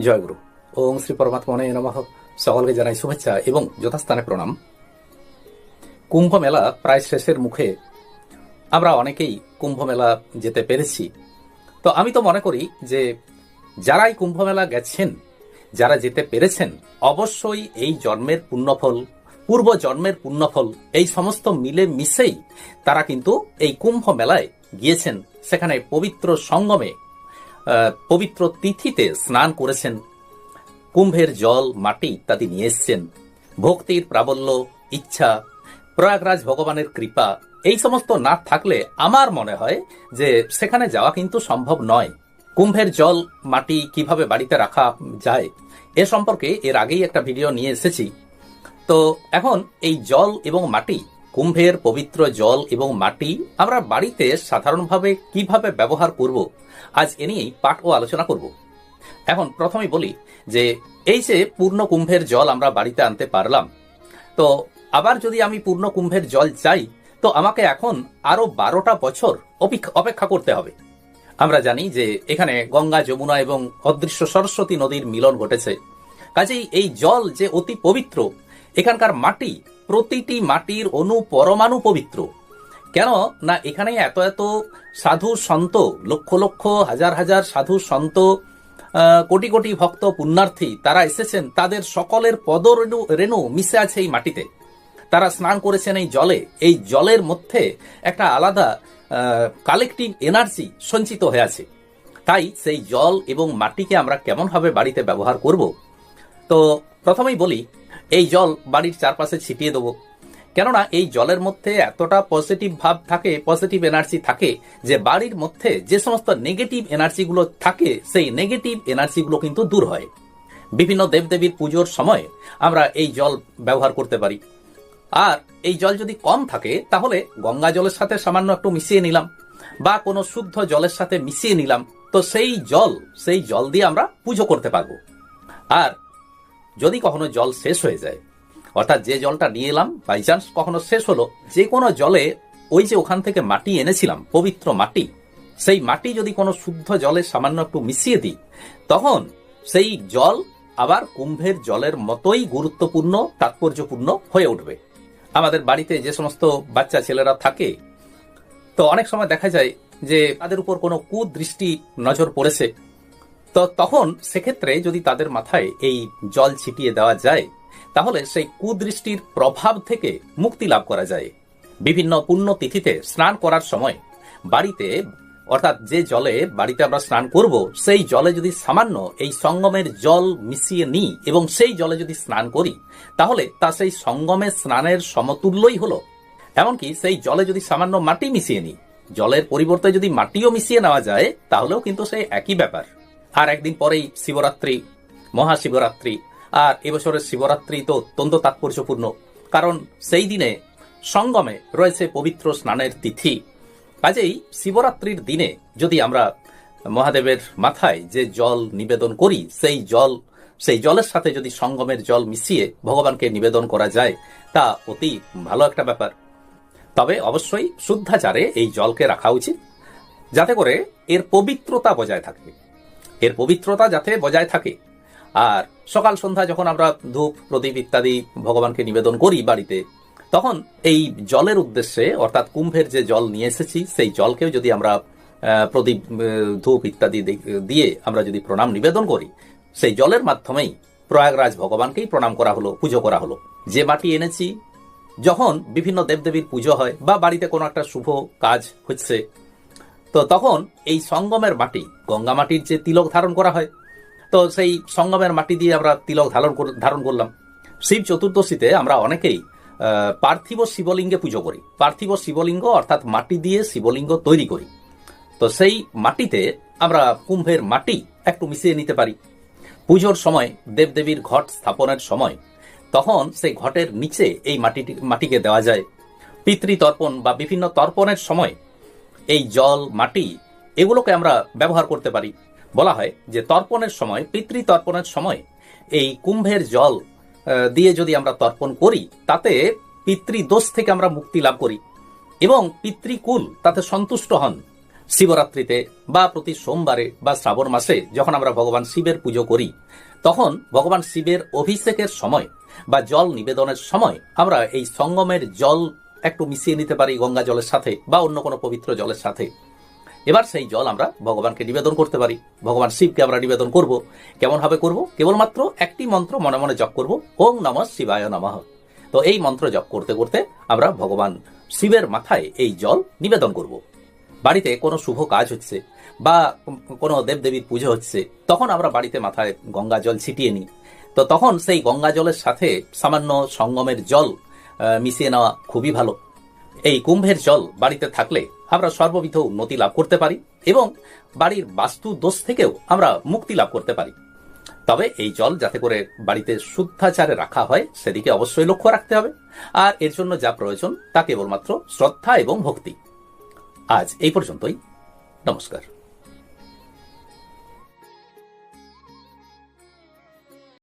জয়গুরু। ওং শ্রী পরমাত্মনে নমঃ। সকলকে জানাই শুভেচ্ছা এবং যথাস্থানে প্রণাম। কুম্ভ মেলা প্রায় শেষের মুখে। আমরা অনেকেই কুম্ভ মেলা যেতে পেরেছি। তো আমি তো মনে করি যে, যারাই কুম্ভ মেলা গেছেন, যারা যেতে পেরেছেন, অবশ্যই এই জন্মের পুণ্যফল, পূর্ব জন্মের পুণ্যফল, এই সমস্ত মিলে মিশেই তারা কিন্তু এই কুম্ভ মেলায় গিয়েছেন। সেখানে পবিত্র সঙ্গমে পবিত্র তিথিতে স্নান করেছেন। কুম্ভের জল, মাটি ইত্যাদি নিয়ে এসছেন। ভক্তির প্রাবল্য, ইচ্ছা, প্রয়াগরাজ ভগবানের কৃপা, এই সমস্ত না থাকলে আমার মনে হয় যে সেখানে যাওয়া কিন্তু সম্ভব নয়। কুম্ভের জল, মাটি কীভাবে বাড়িতে রাখা যায়, এ সম্পর্কে এর আগেই একটা ভিডিও নিয়ে এসেছি। তো এখন এই জল এবং মাটি কুম্ভের পবিত্র জল এবং মাটি আমরা বাড়িতে সাধারণভাবে কীভাবে ব্যবহার করব, আজ এ নিয়েই পাঠ ও আলোচনা করব। এখন প্রথমে বলি যে, এই যে পূর্ণ কুম্ভের জল আমরা বাড়িতে আনতে পারলাম, তো আবার যদি আমি পূর্ণ কুম্ভের জল চাই, তো আমাকে এখন আরও বারোটা বছর অপেক্ষা করতে হবে। আমরা জানি যে, এখানে গঙ্গা, যমুনা এবং অদৃশ্য সরস্বতী নদীর মিলন ঘটেছে। কাজেই এই জল যে অতি পবিত্র, এখানকার মাটি প্রতিটি মাটির অনু পরমাণু পবিত্র। কেন না এখানে এত এত সাধু সন্ত, লক্ষ লক্ষ, হাজার হাজার সাধু সন্ত কোটি কোটি ভক্ত, পুণ্যার্থী তারা এসেছেন, তাদের সকলের পদরেণু, রেণু মিশে আছে এই মাটিতে। তারা স্নান করেছেন এই জলে। এই জলের মধ্যে একটা আলাদা কালেকটিভ এনার্জি সঞ্চিত হয়ে আছে। তাই সেই জল এবং মাটিকে আমরা কেমনভাবে বাড়িতে ব্যবহার করব? তো প্রথমেই বলি এই জল বাড়ির চারপাশে ছিটিয়ে দেবো। কেননা এই জলের মধ্যে এতটা পজিটিভ ভাব থাকে পজিটিভ এনার্জি থাকে, যে বাড়ির মধ্যে যে সমস্ত নেগেটিভ এনার্জিগুলো থাকে, সেই নেগেটিভ এনার্জিগুলো কিন্তু দূর হয়। বিভিন্ন দেবদেবীর পুজোর সময় আমরা এই জল ব্যবহার করতে পারি। আর এই জল যদি কম থাকে, তাহলে গঙ্গা জলের সাথে সামান্য একটু মিশিয়ে নিলাম, বা কোনো শুদ্ধ জলের সাথে মিশিয়ে নিলাম, তো সেই জল সেই জল দিয়ে আমরা পুজো করতে পারব। আর যদি কখনো জল শেষ হয়ে যায়, অর্থাৎ যে জলটা নিয়ে এলাম বাই চান্স কখনো শেষ হলো, যে কোনো জলে ওই যে ওখান থেকে মাটি এনেছিলাম, পবিত্র মাটি, সেই মাটি যদি কোনো শুদ্ধ জলে সামান্য একটু মিশিয়ে দিই, তখন সেই জল আবার কুম্ভের জলের মতোই গুরুত্বপূর্ণ, তাৎপর্যপূর্ণ হয়ে উঠবে। আমাদের বাড়িতে যে সমস্ত বাচ্চা ছেলেরা থাকে, তো অনেক সময় দেখা যায় যে তাদের উপর কোনো কুদৃষ্টি নজর পড়েছে। তো তখন সেক্ষেত্রে যদি তাদের মাথায় এই জল ছিটিয়ে দেওয়া যায়, তাহলে সেই কুদৃষ্টির প্রভাব থেকে মুক্তি লাভ করা যায়। বিভিন্ন পুণ্য তিথিতে স্নান করার সময় বাড়িতে, অর্থাৎ যে জলে বাড়িতে আমরা স্নান করব, সেই জলে যদি সামান্য এই সঙ্গমের জল মিশিয়ে নিই এবং সেই জলে যদি স্নান করি, তাহলে তা সেই সঙ্গমে স্নানের সমতুল্যই হলো। এমনকি সেই জলে যদি সামান্য মাটি মিশিয়ে নিই, জলের পরিবর্তে যদি মাটিও মিশিয়ে নেওয়া যায়, তাহলেও কিন্তু সেই একই ব্যাপার। আর একদিন পরেই শিবরাত্রি, মহাশিবরাত্রি। আর এবছরের শিবরাত্রি তো অত্যন্ত তাৎপর্যপূর্ণ, কারণ সেই দিনে সঙ্গমে রয়েছে পবিত্র স্নানের তিথি। কাজেই শিবরাত্রির দিনে যদি আমরা মহাদেবের মাথায় যে জল নিবেদন করি, সেই জল, সেই জলের সাথে যদি সঙ্গমের জল মিশিয়ে ভগবানকে নিবেদন করা যায়, তা অতি ভালো একটা ব্যাপার। তবে অবশ্যই শুদ্ধাচারে এই জলকে রাখা উচিত, যাতে করে এর পবিত্রতা বজায় থাকে। এর পবিত্রতা যাতে বজায় থাকে। আর সকাল সন্ধ্যা যখন আমরা ধূপ, প্রদীপ ইত্যাদি ভগবানকে নিবেদন করি বাড়িতে, তখন এই জলের উদ্দেশ্যে, অর্থাৎ কুম্ভের যে জল নিয়ে এসেছি, সেই জলকেও যদি আমরা প্রদীপ ধূপ ইত্যাদি দিয়ে আমরা যদি প্রণাম নিবেদন করি, সেই জলের মাধ্যমেই প্রয়াগরাজ ভগবানকেই প্রণাম করা হলো, পুজো করা হলো। যে মাটি এনেছি, যখন বিভিন্ন দেবদেবীর পুজো হয় বা বাড়িতে কোনো একটা শুভ কাজ হচ্ছে তো তখন এই সঙ্গমের মাটি, গঙ্গা মাটির যে তিলক ধারণ করা হয়, তো সেই সঙ্গমের মাটি দিয়ে আমরা তিলক ধারণ ধারণ করলাম। শিব চতুর্দশীতে আমরা অনেকেই পার্থিব শিবলিঙ্গে পুজো করি। পার্থিব শিবলিঙ্গ অর্থাৎ মাটি দিয়ে শিবলিঙ্গ তৈরি করি। তো সেই মাটিতে আমরা কুম্ভের মাটি একটু মিশিয়ে নিতে পারি। পুজোর সময়, দেবদেবীর ঘট স্থাপনের সময়, তখন সেই ঘটের নিচে এই মাটিটি, মাটিকে দেওয়া যায়। পিতৃতর্পণ বা বিভিন্ন তর্পণের সময় এই জল, মাটি, এগুলোকে আমরা ব্যবহার করতে পারি। বলা হয় যে তর্পণের সময় পিতৃ তর্পণের সময় এই কুম্ভের জল দিয়ে যদি আমরা তর্পণ করি, তাতে পিতৃদোষ থেকে আমরা মুক্তি লাভ করি এবং পিতৃকুল তাতে সন্তুষ্ট হন। শিবরাত্রিতে বা প্রতি সোমবারে বা শ্রাবণ মাসে যখন আমরা ভগবান শিবের পুজো করি, তখন ভগবান শিবের অভিষেকের সময় বা জল নিবেদনের সময় আমরা এই সঙ্গমের জল একটু মিশিয়ে নিতে পারি গঙ্গা জলের সাথে বা অন্য কোনো পবিত্র জলের সাথে। এবার সেই জল আমরা ভগবানকে নিবেদন করতে পারি। ভগবান শিবকে আমরা নিবেদন করব। কেমন ভাবে করব? কেবলমাত্র একটি মন্ত্র মনে মনে জপ করব। ওং নম শিবায় নমঃ। তো এই মন্ত্র জপ করতে করতে আমরা ভগবান শিবের মাথায় এই জল নিবেদন করব। বাড়িতে কোনো শুভ কাজ হচ্ছে বা কোনো দেবদেবীর পুজো হচ্ছে, তখন আমরা বাড়িতে মাথায় গঙ্গা জল ছিটিয়ে নিই। তো তখন সেই গঙ্গা জলের সাথে সামান্য সঙ্গমের জল মিশিয়ে নেওয়া খুবই ভালো। এই কুম্ভের জল বাড়িতে থাকলে আমরা সর্ববিধ উন্নতি লাভ করতে পারি এবং বাড়ির বাস্তু দোষ থেকেও আমরা মুক্তি লাভ করতে পারি। তবে এই জল যাতে করে বাড়িতে শুদ্ধাচারে রাখা হয়, সেদিকে অবশ্যই লক্ষ্য রাখতে হবে। আর এর জন্য যা প্রয়োজন, তা কেবলমাত্র শ্রদ্ধা এবং ভক্তি। আজ এই পর্যন্তই। নমস্কার।